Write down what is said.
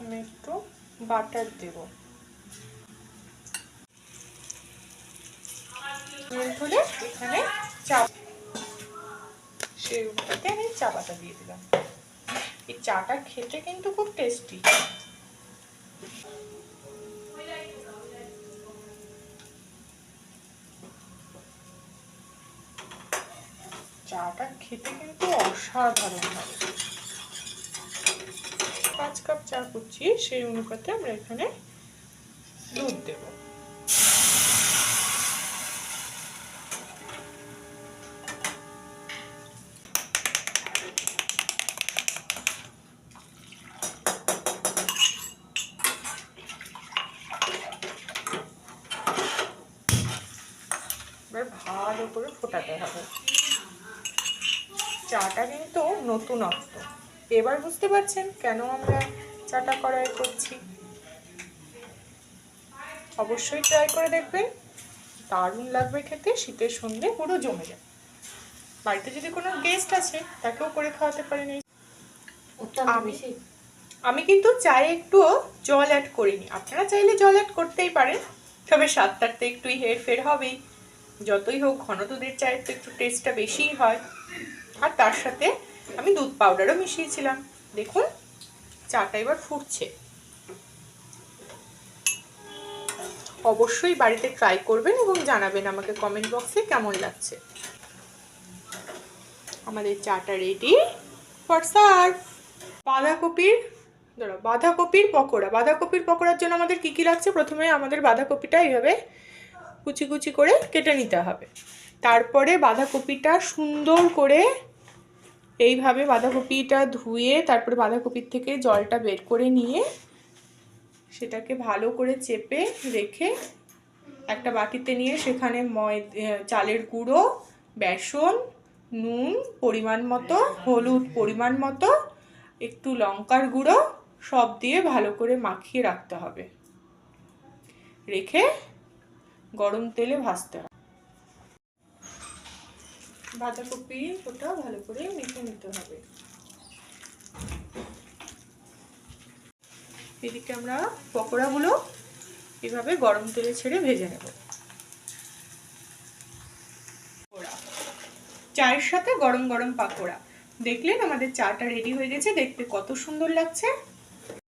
প্রথমে একটু বাটার দেব। হলে এখানে চা সেই উপরটাতে আমি চা পাতা দিয়ে দিলাম। এই চাটা খেতে কিন্তু খুব টেস্টি চাটা খেতে কিন্তু অসাধারণ হবে পাঁচ কাপ চা করছি সেই অনুপাতে আমরা এখানে দুধ দেব। ভালো করে ফোটাতে হবে। চাটা কিন্তু নতুনত্ব। এবার বুঝতে পারছেন কেন আমরা চাটা কড়াই করছি। অবশ্যই ট্রাই করে দেখবেন। দারুণ লাগবে খেতে শীতের সন্ধে পুরো জমে যায়। বাড়িতে যদি কোনো গেস্ট আছে তাকেও করে খাওয়াতে পারেন এই। আমি- আমি কিন্তু চায়ে একটু জল অ্যাড করিনি। আপনারা চাইলে জল অ্যাড করতেই পারেন। তবে স্বাদটাতে একটুই হেরফের হবেই। যতই হোক ঘন দুধের চায়ের তো একটু টেস্টটা বেশিই হয়। আর তার সাথে আমি দুধ পাউডারও মিশিয়েছিলাম। দেখুন চাটা এবার ফুটছে। অবশ্যই বাড়িতে ট্রাই করবেন এবং জানাবেন আমাকে কমেন্ট বক্সে কেমন লাগছে। আমাদের চাটা রেডি ফর সার্ভ বাঁধাকপির, ধরো, বাঁধাকপির পকোড়া। বাঁধাকপির পকোড়ার জন্য আমাদের কী কী লাগছে? প্রথমে আমাদের বাঁধাকপিটা এইভাবে কুচি কুচি করে কেটে নিতে হবে। তারপরে বাঁধাকপিটা সুন্দর করে এইভাবে বাঁধাকপিটা ধুয়ে তারপরে বাঁধাকপির থেকে জলটা বের করে নিয়ে সেটাকে ভালো করে চেপে রেখে একটা বাটিতে নিয়ে সেখানে ময় চালের গুঁড়ো, বেসন, নুন পরিমাণ মতো, হলুদ পরিমাণ মতো, একটু লঙ্কার গুঁড়ো সব দিয়ে ভালো করে মাখিয়ে রাখতে হবে। রেখে গরম তেলে ভাজতে হবে। বাঁধাকপি ওটা ভালো করে মেখে নিতে হবে। এদিকে আমরা পকোড়াগুলো এভাবে গরম তেলে ছেড়ে ভেজে নেব। চায়ের সাথে গরম গরম পাকোড়া। দেখলেন আমাদের চাটা রেডি হয়ে গেছে, দেখতে কত সুন্দর লাগছে।